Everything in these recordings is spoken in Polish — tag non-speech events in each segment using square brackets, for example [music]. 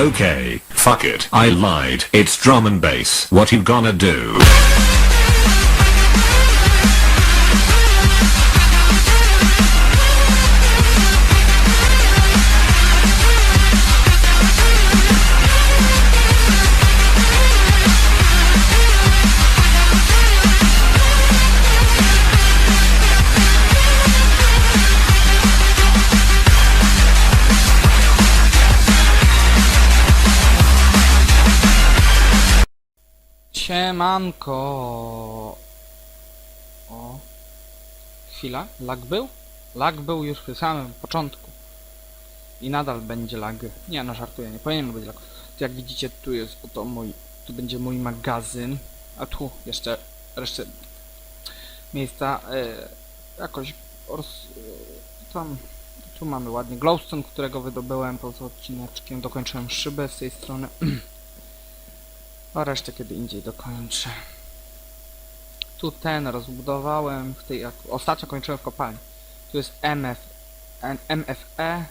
Okay, fuck it. I lied. It's drum and bass. What you gonna do? Siemanko. O. Chwila, lag był? Lag był już przy samym początku. I nadal będzie lag. Nie no, żartuję, nie powinien być lag. Tu jak widzicie, tu jest oto mój, tu będzie mój magazyn. A tu jeszcze resztę miejsca e, jakoś roz, e, tam tu mamy ładnie glowstone, którego wydobyłem poza odcineczkiem. Dokończyłem szybę z tej strony. [clears throat] A resztę kiedy indziej dokończę. Tu ten rozbudowałem w tej. Ostatnio kończyłem w kopalni. Tu jest MF, MFE.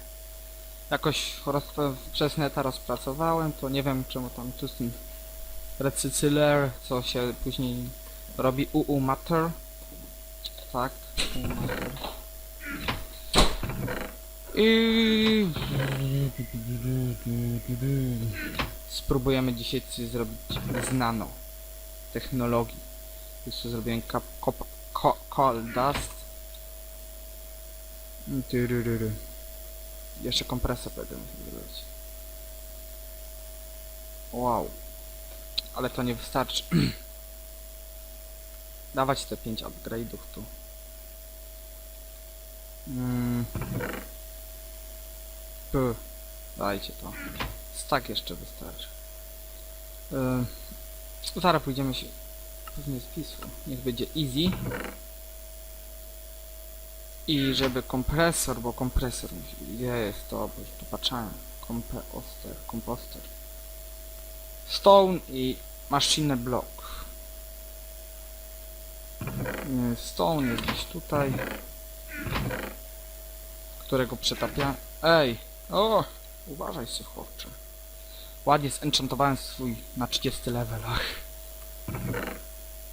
Jakoś roz, przez neta rozpracowałem, to nie wiem czemu tam tu jest ten recycyler, co się później robi UU Matter. Tak. I spróbujemy dzisiaj coś zrobić z nano technologii. Jeszcze zrobiłem kap, kop, ko, coal dust. Tyryryry. Jeszcze kompresor będę musiał zrobić. Wow. Ale to nie wystarczy. [clears throat] Dawać te 5 upgrade'ów tu. Mm. Puh. Dajcie to. Stack jeszcze wystarczy. Yy, zaraz pójdziemy się pewnie z pisu. Niech będzie easy. I żeby kompresor, bo kompresor musi- jest to, bo już tu. Komposter, komposter. Stone i machine block. Yy, Stone jest gdzieś tutaj. Którego przetapia. Ej! O! Uważaj się chłopcze. Ładnie zenchantowałem swój na 30 levelach.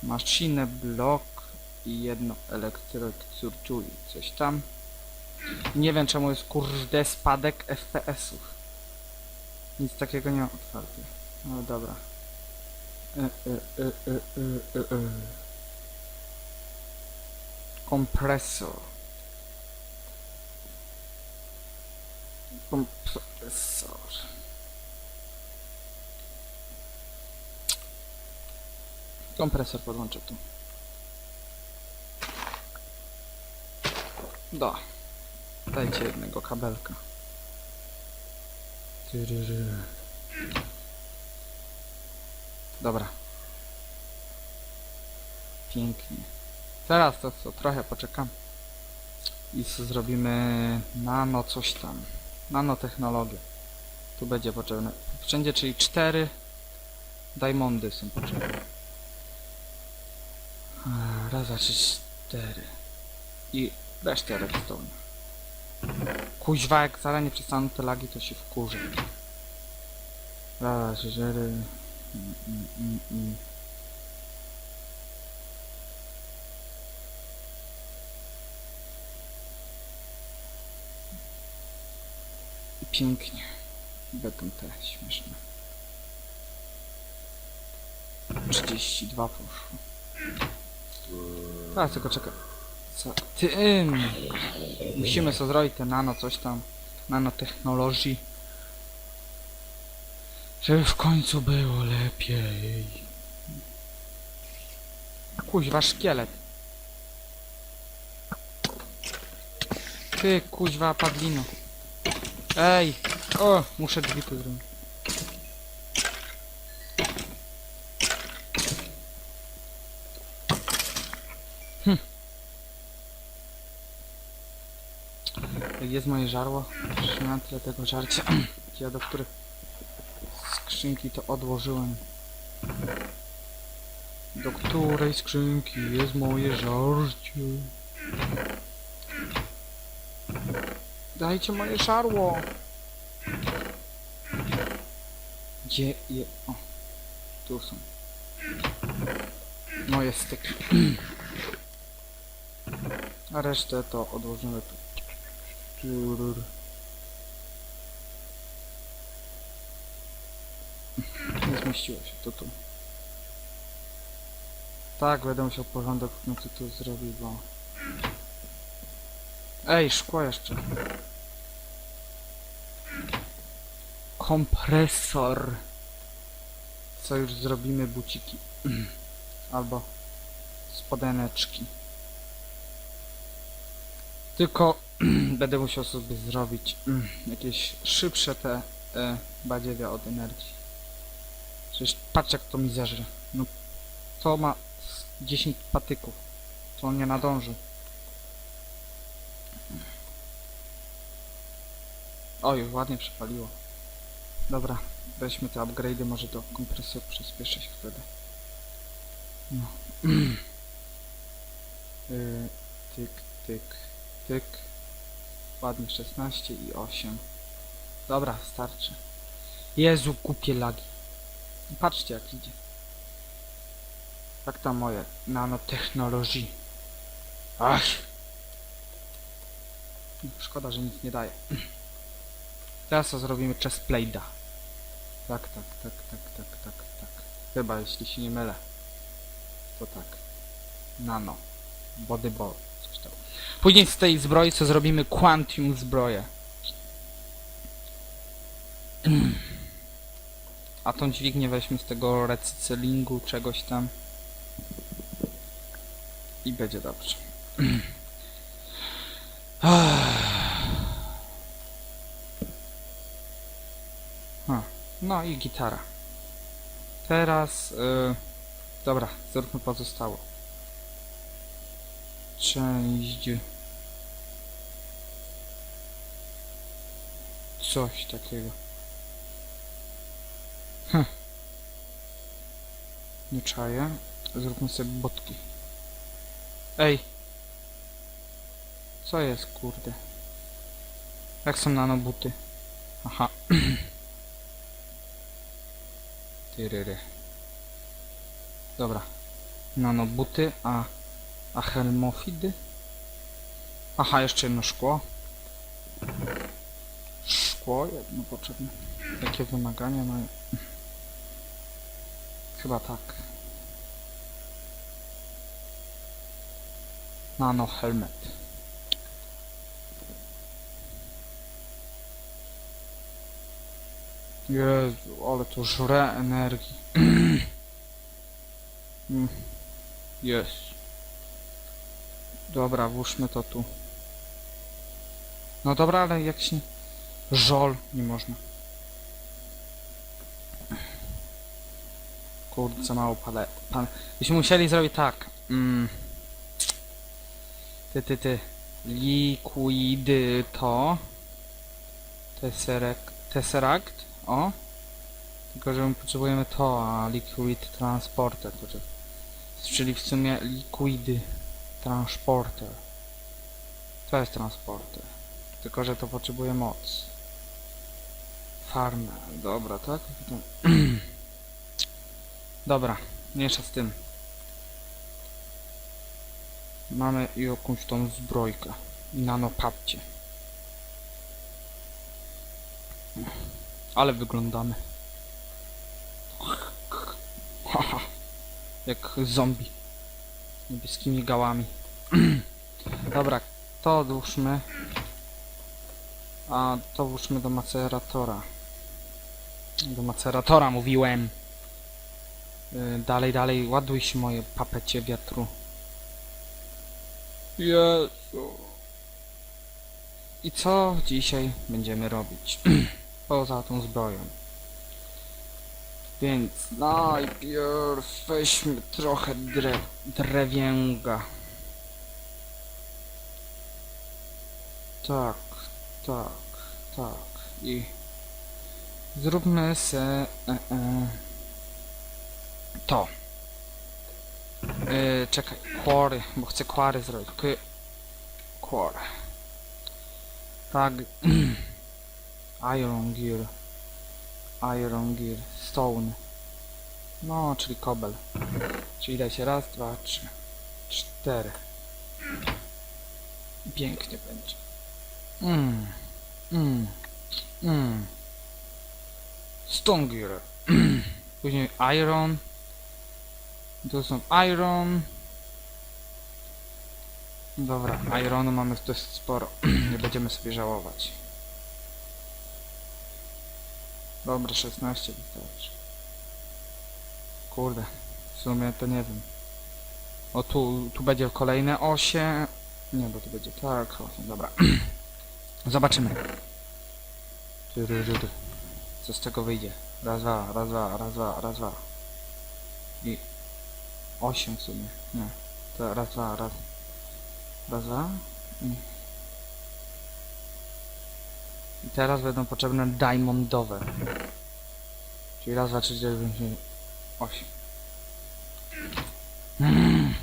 Maszynę, blok i jedno elektrocurczuli. Coś tam. Nie wiem czemu jest kurde spadek FPS-ów. Nic takiego nie mam otwarte. No dobra. E, e, e, e, e, e, e. Kompresor. Kompresor. Kompresor podłączę tu. Da. Dajcie jednego kabelka. Dobra. Pięknie. Teraz to co, trochę poczekam. I zrobimy nano coś tam. Nanotechnologię. Tu będzie potrzebne. Wszędzie, czyli cztery diamondy są potrzebne. Raz, dwa, trzy, cztery. I resztę redstone. Kuźwa, jak nie przestaną te lagi, to się wkurzę. Raz, dwa, trzy, cztery. Mm, mm, mm, mm. Pięknie. Beton te śmieszne. 32 poszło. A, tylko czekaj. Co? Tym! Musimy sobie zrobić te nano coś tam. Nanotechnologii. Żeby w końcu było lepiej. Kuźwa, szkielet. Ty, kuźwa, padlino. Ej! O, muszę drzwi tu. Jak jest moje żarło, że na tyle tego żarcia, [clears throat] ja do których skrzynki to odłożyłem. Do której skrzynki jest moje żarcie? Dajcie moje żarło! Gdzie je... O, tu są. Moje styki. A resztę to odłożymy tu. Nie zmieściło się to tu. Tak, będę musiał porządek w końcu tu zrobić, bo... Ej, szkło jeszcze. Kompresor. Co już zrobimy buciki. [clears throat] Albo spodeneczki. Tylko [clears throat] będę musiał sobie zrobić mm, jakieś szybsze te e, badziewia od energii. Przecież patrz jak to mi zeżre. No to ma z 10 patyków. To on nie nadąży. Oj, ładnie przepaliło. Dobra, weźmy te upgrade'y, może to kompresor przyspieszyć wtedy. No. yy, [clears throat] tyk, tyk, tyk. Ładnie 16 i 8. Dobra, starczy. Jezu, kupię lagi. Patrzcie jak idzie. Tak tam moje nanotechnologii. Ach! Szkoda, że nic nie daje. Teraz to zrobimy chestplate'a. Tak, tak, tak, tak, tak, tak, tak. Chyba, jeśli się nie mylę. To tak. Nano. Bodyball. Później z tej zbroi co zrobimy Quantum zbroję. A tą dźwignię weźmy z tego recyclingu, czegoś tam. I będzie dobrze. No i gitara. Teraz, y, dobra, zróbmy pozostało. Część. Coś takiego. Hm. Nie czaję. Zróbmy sobie botki. Ej! Co jest, kurde? Jak są nanobuty? Aha. [clears throat] Tyryry. Dobra. Nanobuty, a... A helmofidy? Aha, jeszcze jedno szkło. Szkło jedno potrzebne. Jakie wymagania mają? Chyba tak. Nano helmet. Jezu, ale to żre energii. [clears throat] Mm, Jest. Dobra, włóżmy to tu. No dobra, ale jak się... Żol, nie można. Kurde, za mało pale... Byśmy musieli zrobić tak. Mm. Ty, ty, ty. Liquidy to. Tesseract. Tesseract. O. Tylko, że my potrzebujemy to, a liquid transporter. Czyli w sumie liquidy transporter. To jest transporter. Tylko, że to potrzebuje moc. Farmę. Dobra, tak? [clears throat] Dobra, mniejsza z tym. Mamy jakąś tą zbrojkę. Nanopapcie. Ale wyglądamy. Haha. [laughs] Jak zombie. Z niebieskimi gałami. [clears throat] Dobra, to odłóżmy. A to włóżmy do maceratora. Do maceratora mówiłem. Y, Dalej, dalej, ładuj się moje papecie wiatru. Jezu. I co dzisiaj będziemy robić? [clears throat] Poza tą zbroją. Więc najpierw weźmy trochę dre drewienga. Tak, tak, tak. I zróbmy se e, e, to. Yy, czekaj, kwory, bo chcę kwary zrobić. K Kwary. Tak. [clears throat] Iron Gear. Iron Gear. Stone. No, czyli kobel. Czyli da się raz, dwa, trzy, cztery. Pięknie będzie. Mm. Mm. Mm. Stone Gear. [clears throat] Później Iron. Tu są Iron. Dobra, Ironu mamy dość sporo. [clears throat] Nie będziemy sobie żałować. Dobra, 16 wystarczy. Kurde, w sumie to nie wiem. O tu, tu będzie kolejne 8. Nie, bo tu będzie tak, 8, dobra. [clears throat] Zobaczymy. Co z tego wyjdzie? Raz, dwa, raz, dwa, raz, dwa, raz, dwa. I 8 w sumie. Nie. To raz, dwa, raz. Raz, dwa. I I teraz będą potrzebne diamondowe. Czyli raz, dwa, trzy, cztery, pięć, osiem. Mm.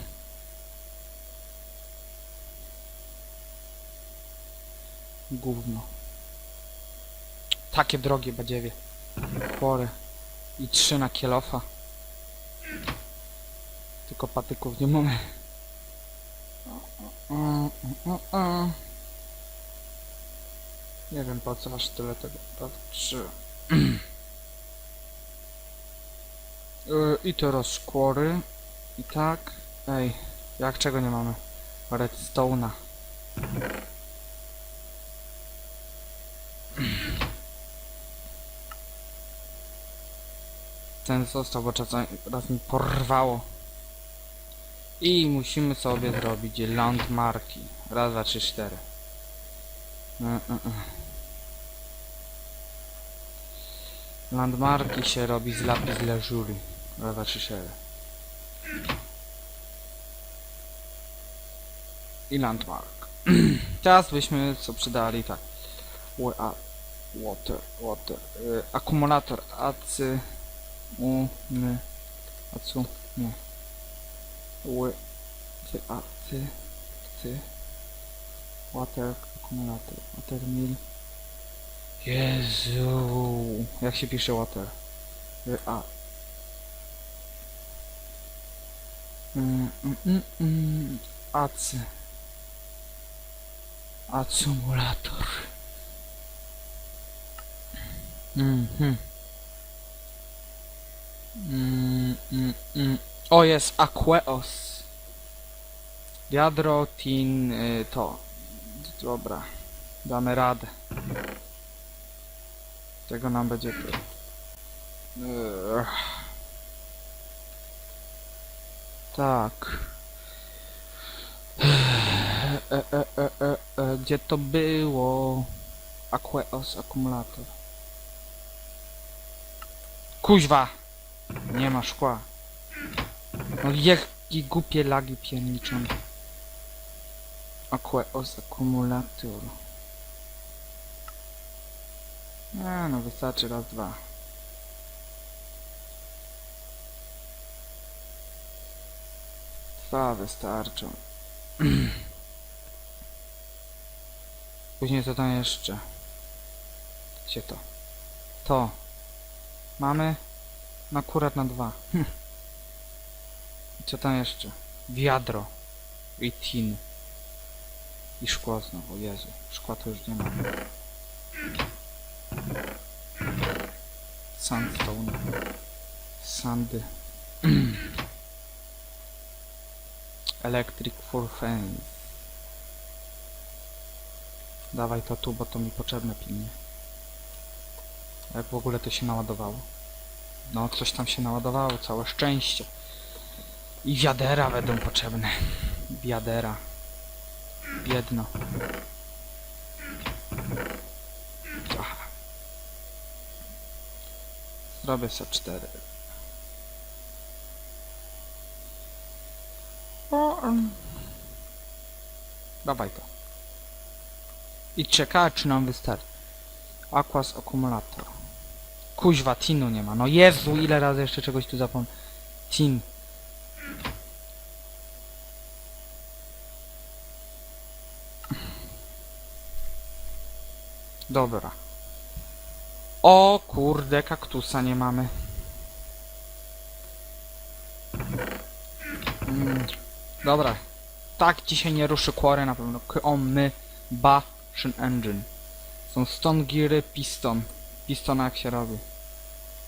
Gówno. Takie drogie badziewie. Chory. I trzy na kielofa. Tylko patyków nie mamy. O, o, o, o. Nie wiem po co aż tyle tego. Tak, trzy. Yy, [clears throat] I teraz szkłory. I tak. Ej, jak czego nie mamy? Redstone'a. [clears throat] Ten został, bo czasem raz mi porwało. I musimy sobie zrobić landmarki. Raz, dwa, trzy, cztery. E, e, e. Landmarki się robi z lapis lazuli. Trzy, cztery. I landmark. [clears throat] Teraz byśmy co przydali tak. Water, water. y, akumulator acy. U, my. Acu, nie. Ły, ty, ty. Water, akumulator, water mill. Jezu, jak się pisze water? Y, a. Mm, mm, mm, mm. Acy. Acumulator. Mhm. Mm, mm, mm. O, jest Aqueos. Wiadro, tin, y, to. Dobra. Damy radę. Tego nam będzie... Ugh. Tak. E, e, e, e, e, gdzie to było? Aqueos akumulator. Kuźwa! Nie ma szkła. No jaki głupie lagi pierniczą. Aqueos akumulator. Nie no, wystarczy raz, dwa. Dwa wystarczą. [clears throat] Później co tam jeszcze? Gdzie to? To. Mamy? Akurat na dwa. [clears throat] Co tam jeszcze? Wiadro. I tin. I szkło znowu, Jezu. Szkła to już nie mamy. Sandstone. Sandy. [clears throat] Electric for fans. Dawaj to tu, bo to mi potrzebne pilnie. Jak w ogóle to się naładowało? No, coś tam się naładowało, całe szczęście. I wiadera będą potrzebne. Wiadera. Biedno. Cztery. O, em. Dawaj to. I czekaj, czy nam wystarczy. Aquas akumulator. Kuźwa, tinu nie ma. No Jezu, ile razy jeszcze czegoś tu zapomnę. Tin. Dobra. O kurde, kaktusa nie mamy. Mm, dobra. Tak dzisiaj nie ruszy Quarry na pewno. Komy Bastion Engine. Są stone geary, piston. Piston jak się robi?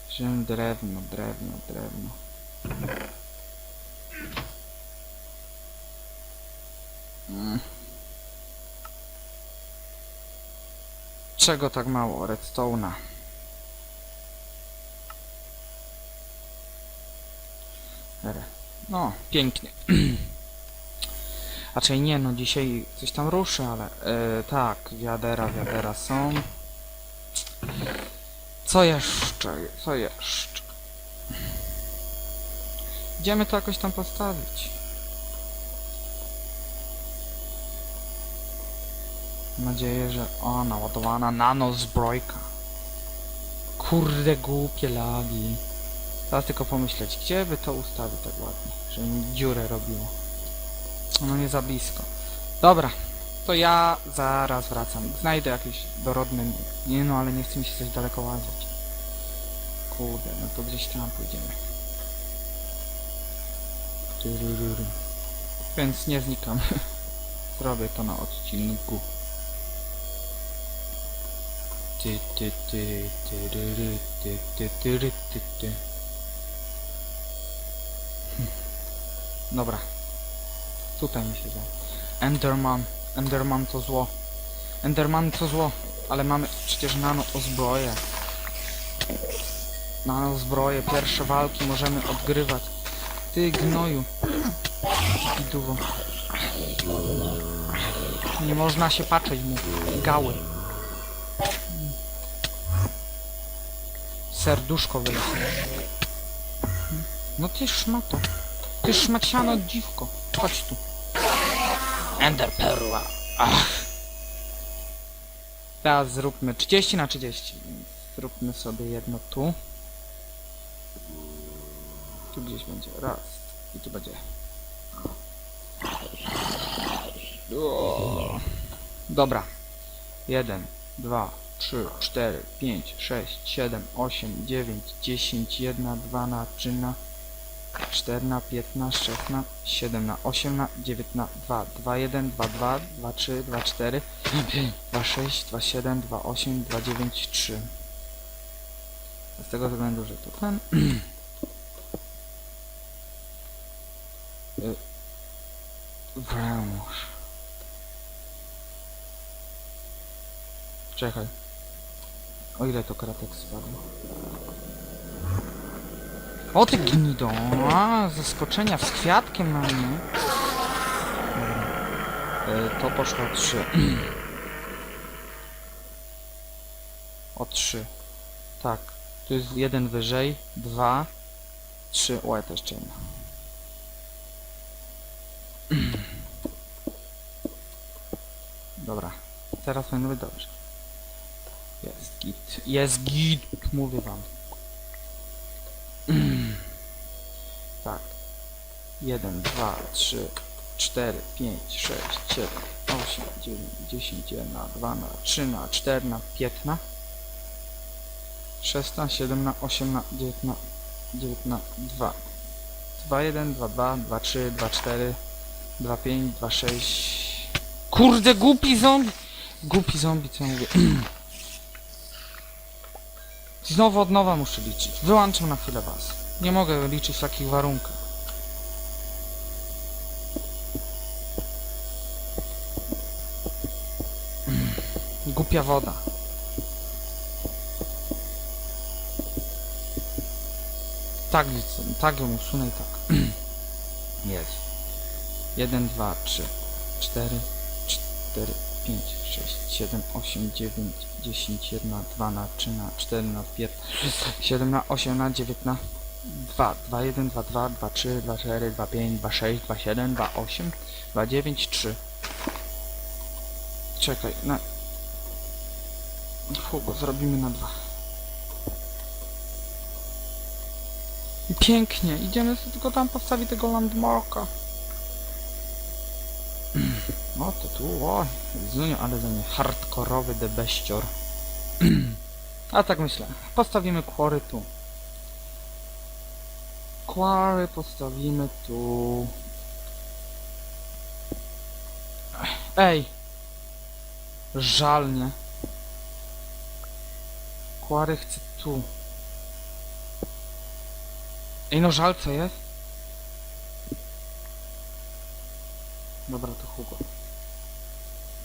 Żem drewno, drewno, drewno. Mm. Czego tak mało? Redstone'a. No, pięknie. [clears throat] Raczej nie, no dzisiaj coś tam ruszy, ale e, tak, wiadera, wiadera są. Co jeszcze? Co jeszcze? Idziemy to jakoś tam postawić. Mam nadzieję, że... O, naładowana nano zbrojka. Kurde, głupie lagi. Teraz tylko pomyśleć, gdzie by to ustawić tak ładnie, żeby mi dziurę robiło. No nie za blisko. Dobra, to ja zaraz wracam. Znajdę jakieś dorodne... Nie no, ale nie chcę mi się coś daleko łazić. Kurde, no to gdzieś tam pójdziemy. Więc nie znikam. [laughs] Zrobię to na odcinku. Ty, ty, ty, tyryry, ty, ty, tyry, ty, ty. Hm. Dobra. Tutaj mi się da. Enderman. Enderman to zło. Enderman to zło. Ale mamy przecież nano zbroję. Nano zbroję. Pierwsze walki możemy odgrywać. Ty gnoju. [clears throat] Biduwo. Nie można się patrzeć mu. Gały. Serduszko wyleciało. No ty szmato. Ty szmaciano dziwko. Chodź tu. Ender Perła. Ach. Teraz zróbmy 30 na 30. Zróbmy sobie jedno tu. Tu gdzieś będzie. Raz. I tu będzie. Dobra. Jeden, dwa, trzy, cztery, pięć, sześć, siedem, osiem, dziewięć, dziesięć, jedna, dwa na trzyna. 4 na 15, 6 na 7 na 8 na 9 na 2, 2 1, 2 2, 2 3, 2 4, 2 6, 2 7, 2 8, 2 9, 3. Z tego względu, że to ten... [clears throat] Y, Vamos. Czekaj. O ile to kratek spadł? O ty gnido! A, zaskoczenia z kwiatkiem na mnie. E, to poszło o 3. [clears throat] o 3. Tak. Tu jest jeden wyżej, dwa, trzy. O, też jeszcze [clears throat] jedna. Dobra. Teraz powinno być dobrze. Jest git. Jest git, mówię wam. [clears throat] tak. 1, 2, 3, 4, 5, 6, 7, 8, 9, 10, 1 na 2 na 3 na 4 na 5 na 6 na 7 na 8 na 9 na 9 na 2 2, 1, 2, 2, 2, 3, 2, 4 2, 5, 2, 6 Kurde, głupi zombie! Głupi zombie, co ja mówię. [clears throat] Znowu od nowa muszę liczyć. Wyłączam na chwilę was. Nie mogę liczyć w takich warunkach. Głupia woda. Tak, tak ją usunę i tak. [clears throat] Jest. 1, 2, 3, 4, 4, 5, 6, 7, 8, 9, 10, 1, 2 na 3 na 4 na 5, 7 na 8 na 9 na 2, 2, 1, 2, 2, 2, 3, 2, 4, 2, 5, 2, 6, 2, 7, 2, 8, 2, 9, 3. Czekaj, na... Hugo, zrobimy na 2. Pięknie, idziemy sobie tylko tam postawić tego landmarka. [clears throat] No to tu, o, Zunio, ale za mnie hardkorowy debeścior. [clears throat] A tak myślę. Postawimy kwory tu. Kwary postawimy tu. Ej! Żal, nie? Kwary chcę tu. Ej, no żal, co jest? Dobra, to Hugo.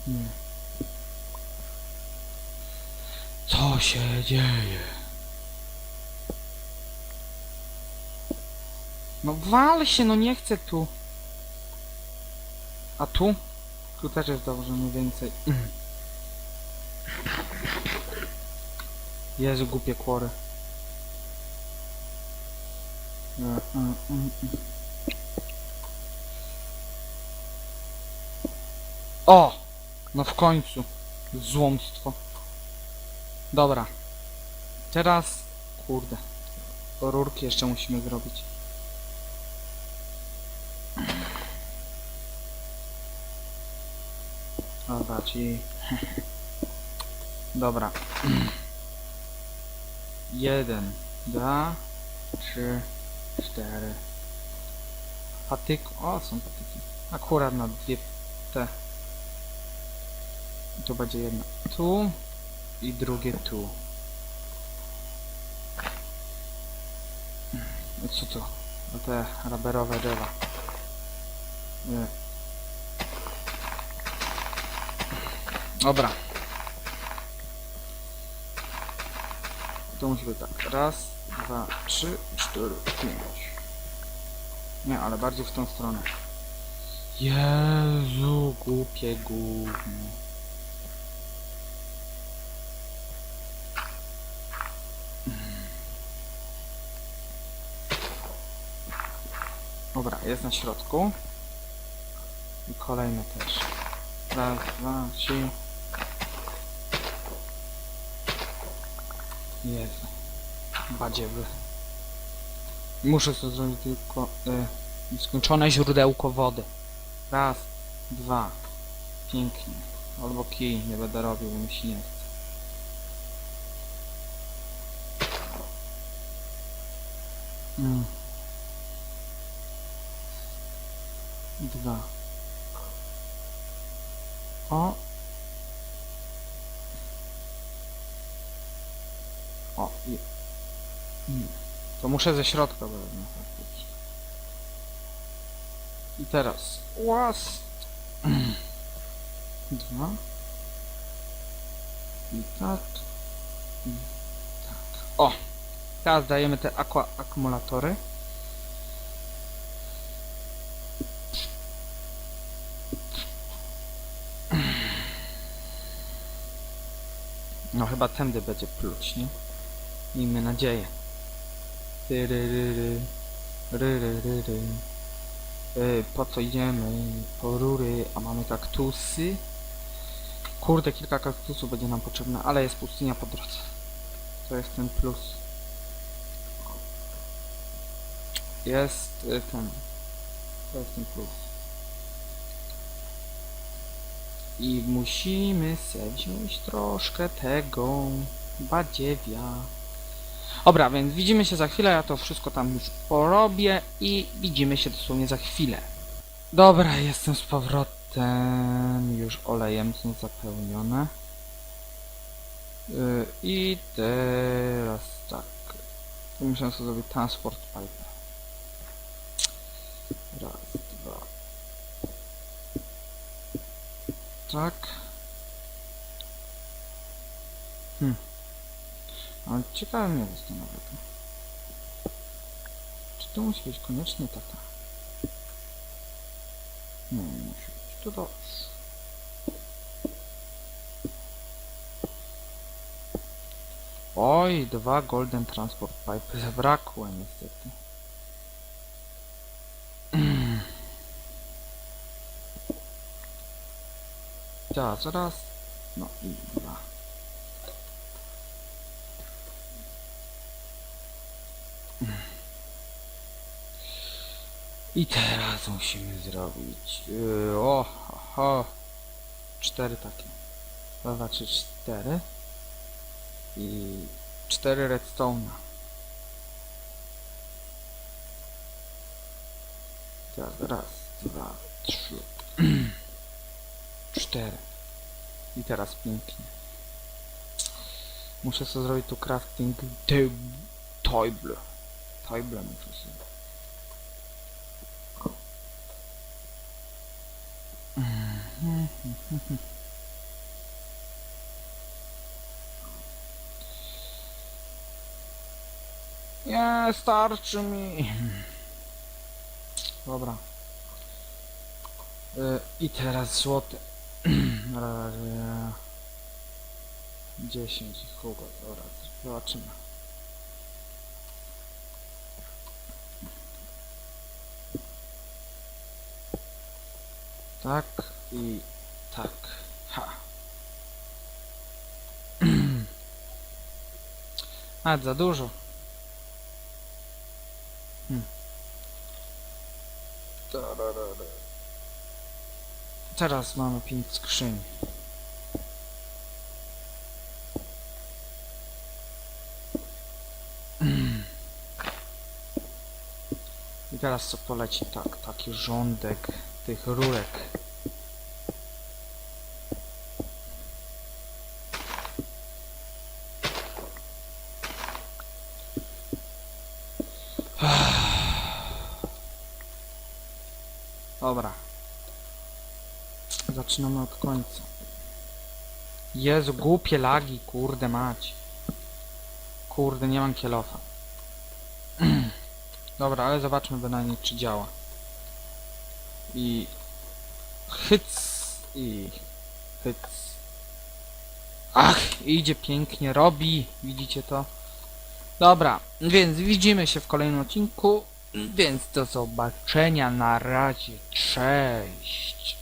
Nie. Co się dzieje? No wal się, no nie chcę tu. A tu? Tu też jest dobrze mniej więcej. [clears throat] Jezu, głupie kłory. O! No w końcu. Złomstwo. Dobra. Teraz... Kurde. Rurki jeszcze musimy zrobić. Dobra, ci... [laughs] Dobra. Jeden, dwa, trzy, cztery. Patyk... O, są patyki. Akurat na dwie te. I To będzie jedna tu i drugie tu. No co to? No te raberowe drzewa. Nie. Dobra. To musi być tak. Raz, dwa, trzy, cztery, pięć. Nie, ale bardziej w tą stronę. Jezu, głupie gówno. Dobra, jest na środku. I kolejne też. Raz, dwa, trzy. Jezu. Badziewy. Muszę to zrobić tylko y, skończone źródełko wody. Raz, dwa. Pięknie. Albo kij nie będę robił, bo mi się nie chce. Mm. Dwa. O. O. To muszę ze środka faktycznie. I teraz łas. [clears throat] Dwa. I tak. I tak. O! Teraz dajemy te aqua akumulatory. No chyba tędy będzie pluć, nie? Miejmy nadzieję. Tyryryry. Ryryryry. Yy, po co idziemy? Po rury, a mamy kaktusy. Kurde, kilka kaktusów będzie nam potrzebne, ale jest pustynia po drodze. To jest ten plus. Jest y, ten. To jest ten plus. I musimy se wziąć troszkę tego badziewia. Dobra, więc widzimy się za chwilę, ja to wszystko tam już porobię i widzimy się dosłownie za chwilę. Dobra, jestem z powrotem, już olejem są zapełnione. Yy, I teraz tak, muszę sobie zrobić transport pipe. Raz, dwa. Tak. Hmm. Ale ciekawe mnie zastanawia to. Czy to musi być koniecznie taka? Nie, nie musi być. To dobrze. Oj, dwa Golden Transport Pipe zabrakło niestety. [clears throat] Teraz, raz, no i dwa. I teraz musimy zrobić. Yy, o, oho. Cztery takie. Dwa, trzy, cztery. I cztery redstone'a. Tak, raz, dwa, trzy, [clears throat] cztery. I teraz pięknie. Muszę sobie zrobić tu crafting. Table. Table muszę sobie. Nie, starczy mi. Dobra. Y, I teraz złote. [clears throat] Na razie... 10 i Hugo, dobra, zobaczymy. Tak i tak. Ha. [clears throat] A, za dużo. Hmm. Teraz mamy 5 skrzyń. I teraz co poleci? Tak, taki rządek tych rurek. Dobra. Zaczynamy od końca. Jezu, głupie lagi, kurde mać. Kurde, nie mam kielofa. [clears throat] Dobra, ale zobaczmy bynajmniej czy działa. I... Hyc i... Hyc. Ach, idzie pięknie, robi. Widzicie to? Dobra, więc widzimy się w kolejnym odcinku. Więc do zobaczenia, na razie, cześć.